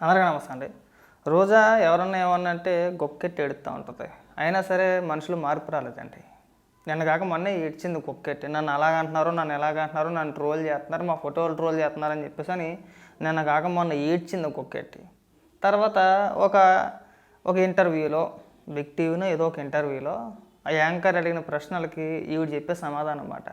అందరికీ నమస్తే అండి. రోజా ఎవరన్నా ఏమన్నా అంటే గొక్కెట్టి ఎడుతూ ఉంటుంది. అయినా సరే మనుషులు మార్పు రాలేదండి. నిన్న కాక మొన్నే ఏడ్చింది కుక్కెట్టి నన్ను అలాగంటున్నారు నన్ను ఎలాగంటున్నారు నన్ను ట్రోల్ చేస్తున్నారు మా ఫోటోలు ట్రోల్ చేస్తున్నారు అని చెప్పేసి అని నిన్న కాక మొన్న ఏడ్చింది కుక్కెట్టి తర్వాత ఒక ఒక ఇంటర్వ్యూలో బిగ్ టీవీలో ఏదో ఒక ఇంటర్వ్యూలో ఆ యాంకర్ అడిగిన ప్రశ్నలకి ఈవిడ చెప్పే సమాధానం అన్నమాట.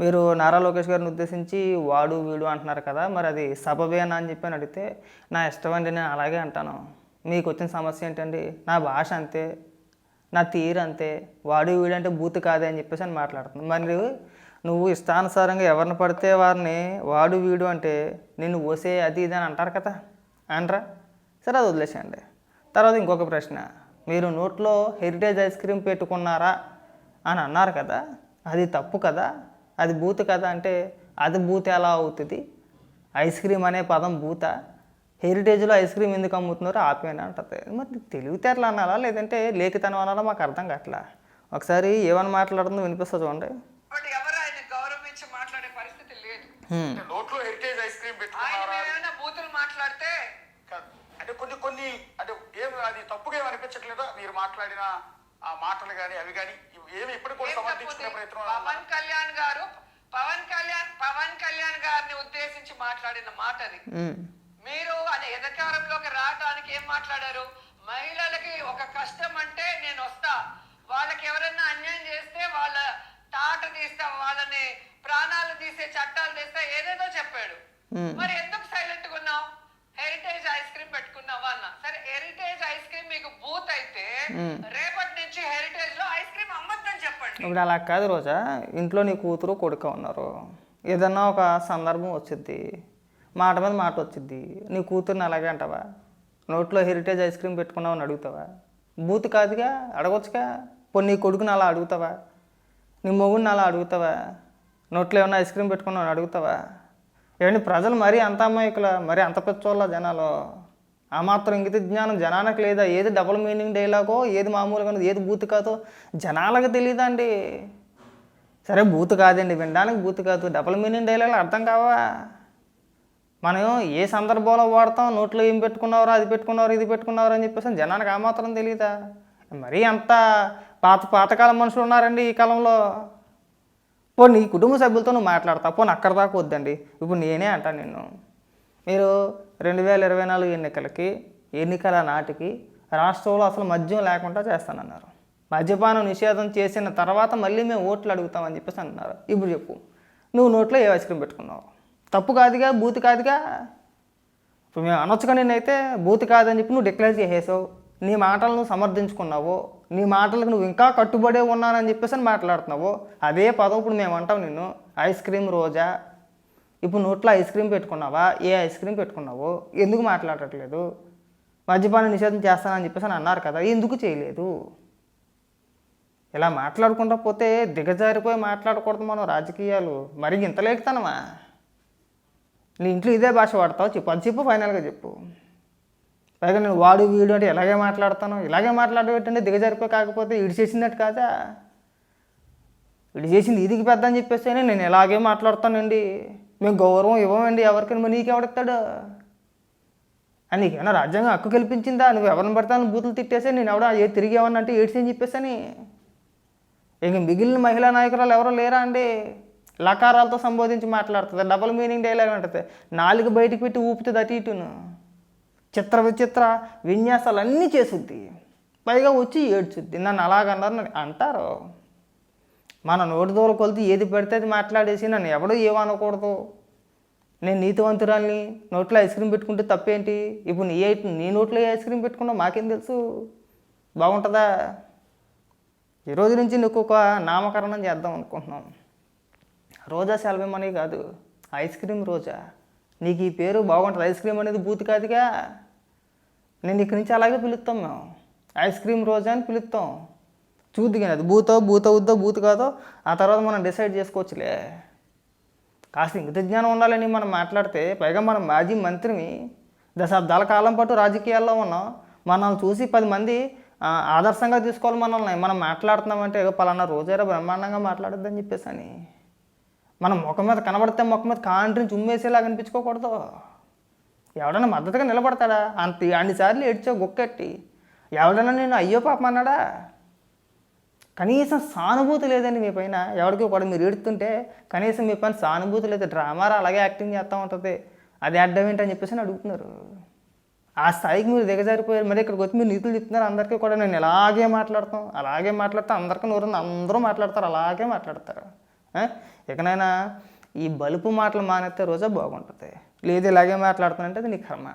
మీరు నారా లోకేష్ గారిని ఉద్దేశించి వాడు వీడు అంటున్నారు కదా మరి అది సబబేనా అని చెప్పి అని అడిగితే నా ఇష్టం అండి నేను అలాగే అంటాను. మీకు వచ్చిన సమస్య ఏంటండి? నా భాష అంతే నా తీరు అంతే వాడు వీడు అంటే బూత్ కాదే అని చెప్పేసి అని మాట్లాడుతుంది మరి నువ్వు ఇష్టానుసారంగా ఎవరిని పడితే వారిని వాడు వీడు అంటే నిన్ను ఓసే అది ఇది అని అంటారు కదా. అనరా సరే అది వదిలేసేయండి. తర్వాత ఇంకొక ప్రశ్న మీరు నోట్లో హెరిటేజ్ ఐస్ క్రీమ్ పెట్టుకున్నారా? అని అన్నారు కదా. అది తప్పు కదా. అది బూత్ కదా అంటే అది బూత్ ఎలా అవుతుంది? ఐస్ క్రీమ్ అనే పదం బూత హెరిటేజ్లో ఐస్ క్రీమ్ ఎందుకు అమ్ముతున్నారో? ఆపేనా అంటది. మరి తెలివితేటలు అనాలా? లేదంటే లేఖితనం అనాలా? మాకు అర్థం కావట్లా? ఒకసారి ఏమని మాట్లాడుతుందో వినిపిస్తా చూడండి. నోట్లో హెరిటేజ్ ఐస్ క్రీమ్ బూతులు మాట్లాడితే. అంటే కొన్ని కొన్ని అంటే ఏం అది తప్పుగా ఏం అనిపించట్లేదా? మీరు మాట్లాడిన ఆ మాటలు కానీ అవి కానీ ఏమి ఇప్పటికి కూడా? ప్రయత్నం పవన్ కళ్యాణ్ గారు పవన్ కళ్యాణ్ పవన్ కళ్యాణ్ గారిని ఉద్దేశించి మాట్లాడిన మాట అది. మీరు అది అధికారంలోకి రావడానికి ఏం మాట్లాడారు? మహిళలకి ఒక కష్టం అంటే నేను వస్తా. వాళ్ళకి ఎవరైనా అన్యాయం చేస్తే వాళ్ళ తాట తీస్తా వాళ్ళని ప్రాణాలు తీసే చట్టాలు తీస్తా ఏదేదో చెప్పాడు. మరి ఎందుకు సైలెంట్గా ఉన్నావు? హెరిటేజ్ ఐస్ క్రీమ్ పెట్టుకున్నావా అన్న. సరే హెరిటేజ్ ఐస్ క్రీమ్ మీకు బూత్ అయితే Hmm. రేపటి నుంచి హెరిటేజ్లో ఐస్ క్రీమ్ అమ్మద్దని చెప్పండి ఇప్పుడు అలా కాదు రోజా. ఇంట్లో నీ కూతురు కొడుకు ఉన్నారు. ఏదన్నా ఒక సందర్భం వచ్చింది మాట మీద మాట వచ్చింది నీ కూతుర్ని అలాగే అంటావా? నోట్లో హెరిటేజ్ ఐస్ క్రీమ్ పెట్టుకున్నావు అని అడుగుతావా? బూత్ కాదుగా? అడగొచ్చుగా? పోనీ నీ కొడుకుని అలా అడుగుతావా? నీ మొగుడిని అలా అడుగుతావా? నోట్లో ఏమైనా ఐస్ క్రీమ్ పెట్టుకున్నావు అని అడుగుతావా? ఏమండి ప్రజలు మరీ అంత అమాయకుల? మరీ అంత పిచ్చోళ్ళ జనాలు? ఆ మాత్రం ఇంగిత జ్ఞానం జనానికి లేదా? ఏది డబుల్ మీనింగ్ డైలాగో ఏది మామూలుగా ఏది బూత్ కాదో? జనాలకు తెలియదండి సరే బూత్ కాదండి. వినడానికి బూత్ కాదు. డబుల్ మీనింగ్ డైలాగ్ అర్థం కావా? మనం ఏ సందర్భంలో వాడతాం? నోట్లో ఏం పెట్టుకున్నారో అది పెట్టుకున్నారు ఇది పెట్టుకున్నారు అని చెప్పేసి జనానికి ఆ మాత్రం తెలియదా మరీ అంత పాత పాతకాలం మనుషులు ఉన్నారండి ఈ కాలంలో. పో నీ కుటుంబ సభ్యులతో నువ్వు మాట్లాడతా. పోనీ అక్కడ దాకా వద్దండి. ఇప్పుడు నేనే అంటాను నిన్ను. మీరు రెండు వేల ఇరవై నాలుగు ఎన్నికలకి ఎన్నికల నాటికి రాష్ట్రంలో అసలు మద్యం లేకుండా చేస్తానన్నారు. మద్యపానం నిషేధం చేసిన తర్వాత మళ్ళీ మేము ఓట్లు అడుగుతామని చెప్పేసి అన్నారు. ఇప్పుడు చెప్పు. నువ్వు నోట్లో ఏ ఐస్ క్రీమ్ పెట్టుకున్నావు? తప్పు కాదుగా బూతి కాదుగా? ఇప్పుడు మేము అనొచ్చుగా నేనైతే బూతి కాదని చెప్పి నువ్వు డిక్లేర్ చేసేసావు. నీ మాటలను సమర్థించుకున్నావు. నీ మాటలకు నువ్వు ఇంకా కట్టుబడే ఉన్నానని చెప్పేసి మాట్లాడుతున్నావు. అదే పదం ఇప్పుడు మేము అంటాం నిన్ను. ఐస్ క్రీమ్ రోజా? ఇప్పుడు నోట్లో ఐస్ క్రీమ్ పెట్టుకున్నావా? ఏ ఐస్ క్రీమ్ పెట్టుకున్నావు? ఎందుకు మాట్లాడట్లేదు? మద్యపాన నిషేధం చేస్తానని చెప్పేసి అని అన్నారు కదా ఎందుకు చేయలేదు? ఇలా మాట్లాడుకుంటా పోతే దిగజారిపోయి మాట్లాడకూడదు మనం రాజకీయాలు. మరి ఇంత లేకుతానమా నీ ఇంట్లో ఇదే భాష వాడతావు చెప్పు. అది చెప్పు ఫైనల్గా చెప్పు. పైగా నేను వాడు వీడు అంటే ఇలాగే మాట్లాడతాను. ఇలాగే మాట్లాడబెట్టండి దిగజారిపోయి కాకపోతే ఇడి చేసినట్టు కాదా? ఇడి చేసింది ఇదికి పెద్ద అని చెప్పేస్తేనే నేను ఇలాగే మాట్లాడతానండి. మేము గౌరవం ఇవ్వమండి. ఎవరికైనా మరి నీకెవడెత్తాడు అని నీకేమన్నా రాజ్యాంగం హక్కు కల్పించిందా? నువ్వు ఎవరిని పడతాను బూతులు తిట్టేసే నేను ఎవడా? ఏ తిరిగి ఏమన్నా అంటే ఏడ్చి అని చెప్పేసని? ఇంక మిగిలిన మహిళా నాయకురాలు ఎవరో లేరా అండి? లకారాలతో సంబోధించి మాట్లాడుతుంది. డబుల్ మీనింగ్ డైలాగ్ ఉంటుంది నాలుగు బయటికి పెట్టి ఊపుతుంది అటు ఇటును చిత్ర విచిత్ర విన్యాసాలు అన్నీ చేసుద్ది. పైగా వచ్చి ఏడ్చుద్ది. నన్ను అలాగన్నారు అంటారు. మన నోటి దూరం కొలితే ఏది పెడితే అది మాట్లాడేసి నన్ను ఎవడో ఏమనకూడదు. నేను నీతివంతురాల్ని నోట్లో ఐస్ క్రీమ్ పెట్టుకుంటే తప్పేంటి? ఇప్పుడు నీ ఐ- నీ నోట్లో ఏ ఐస్ క్రీమ్ పెట్టుకున్నా మాకేం తెలుసు? బాగుంటుందా? ఈ రోజు నుంచి నీకు ఒక నామకరణం చేద్దాం అనుకుంటున్నాం. రోజా సెల్వం అని కాదు ఐస్ క్రీమ్ రోజా. నీకు ఈ పేరు బాగుంటుంది. ఐస్ క్రీమ్ అనేది బూత్ కాదుగా. నేను ఇక్కడి నుంచి అలాగే పిలుస్తాం మేము. ఐస్ క్రీమ్ రోజా అని పిలుస్తాం. చూద్ది కానీ అది బూతో బూత అవుద్దో బూత్ కాదో ఆ తర్వాత మనం డిసైడ్ చేసుకోవచ్చులే. కాస్త ఇంగిత జ్ఞానం ఉండాలని మనం మాట్లాడితే పైగా మనం మాజీ మంత్రిని దశాబ్దాల కాలం పాటు రాజకీయాల్లో ఉన్నాం. మనల్ని చూసి పది మంది ఆదర్శంగా తీసుకోవాలి మనల్ని. మనం మాట్లాడుతున్నామంటే పలానా రోజేరా బ్రహ్మాండంగా మాట్లాడొద్దని చెప్పేసి అని. మనం ముఖం మీద కనబడితే ముఖం మీద కాంట్రిని చుమ్మేసేలాగా అనిపించుకోకూడదు. ఎవడన్నా మద్దతుగా నిలబడతాడా? అంత అన్నిసార్లు ఏడ్చో గుక్కెట్టి. ఎవడన్నా నేను అయ్యో పాపం అన్నాడా? కనీసం సానుభూతి లేదండి మీ పైన. ఎవరికి కూడా మీరు ఏడుతుంటే కనీసం మీ పైన సానుభూతి లేదు డ్రామారా అలాగే యాక్టింగ్ చేస్తూ ఉంటుంది. అది అడ్డం ఏంటని చెప్పేసి అని అడుగుతున్నారు. ఆ స్థాయికి మీరు దిగజారిపోయారు. మరి ఇక్కడికి వచ్చి మీరు నీతులు చెప్తున్నారు. అందరికీ కూడా నేను ఇలాగే మాట్లాడతాం అలాగే మాట్లాడతాం. అందరికీ నోరుంది అందరూ మాట్లాడతారు అలాగే మాట్లాడతారు. ఇకనైనా ఈ బలుపు మాటలు మానేస్తే రోజే బాగుంటుంది. లేదు ఇలాగే మాట్లాడుతానంటే అది నీ కర్మ.